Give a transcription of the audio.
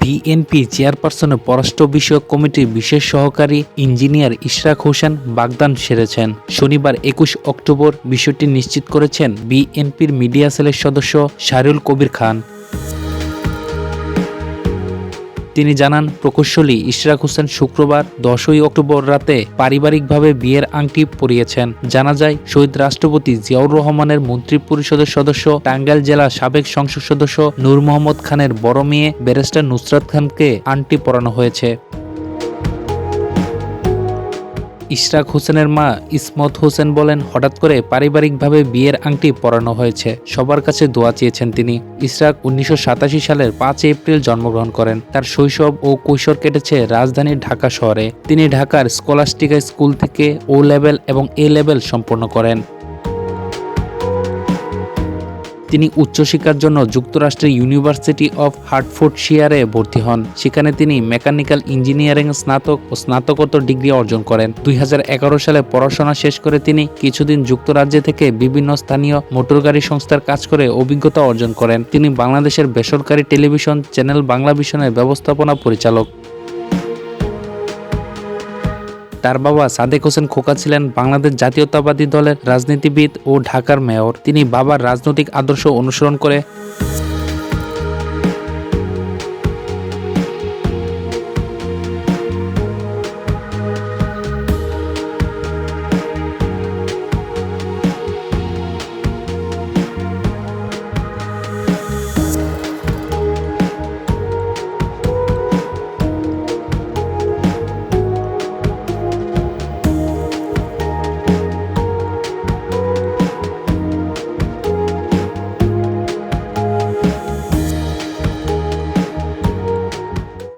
BNP চেয়ারপারসনে পররাষ্ট্র বিষয়ক কমিটির বিশেষ সহকারী ইঞ্জিনিয়ার ইশরাক হোসেন বাগদান সেরেছেন। শনিবার একুশ অক্টোবর বিষয়টি নিশ্চিত করেছেন বিএনপির মিডিয়া সেলের সদস্য শাহরুল কবির খান। তিনি জানান, প্রকৌশলী ইশরাক হোসেন শুক্রবার দশই অক্টোবর রাতে পারিবারিকভাবে বিয়ের আংটি পরিয়েছেন। জানা যায়, শহীদ রাষ্ট্রপতি জিয়াউর রহমানের মন্ত্রী পরিষদের সদস্য, টাঙ্গাইল জেলা সাবেক সংসদ সদস্য নূর মোহাম্মদ খানের বড় মেয়ে ব্যারিস্টার নুসরাত খানকে আংটি পরানো হয়েছে। ইশরাক হোসেনের মা ইসমত হোসেন বলেন, হঠাৎ করে পারিবারিকভাবে বিয়ের আংটি পরানো হয়েছে। সবার কাছে দোয়া চেয়েছেন তিনি। ইশরাক উনিশশো সাতাশি সালের পাঁচ এপ্রিল জন্মগ্রহণ করেন। তার শৈশব ও কৈশোর কেটেছে রাজধানীর ঢাকা শহরে। তিনি ঢাকার স্কলাস্টিকা স্কুল থেকে ও লেভেল এবং এ লেভেল সম্পন্ন করেন। তিনি উচ্চশিক্ষার জন্য যুক্তরাষ্ট্রের ইউনিভার্সিটি অফ হার্টফোর্ডশিয়ারে ভর্তি হন। সেখানে তিনি মেকানিক্যাল ইঞ্জিনিয়ারিং স্নাতক ও স্নাতকোত্তর ডিগ্রি অর্জন করেন। দুই হাজার এগারো সালে পড়াশোনা শেষ করে তিনি কিছুদিন যুক্তরাজ্যে থেকে বিভিন্ন স্থানীয় মোটরগাড়ি সংস্থার কাজ করে অভিজ্ঞতা অর্জন করেন। তিনি বাংলাদেশের বেসরকারি টেলিভিশন চ্যানেল বাংলা ভিশনের ব্যবস্থাপনা পরিচালক। তার বাবা সাদেক হোসেন খোকা ছিলেন বাংলাদেশ জাতীয়তাবাদী দলের রাজনীতিবিদ ও ঢাকার মেয়র। তিনি বাবার রাজনৈতিক আদর্শ অনুসরণ করে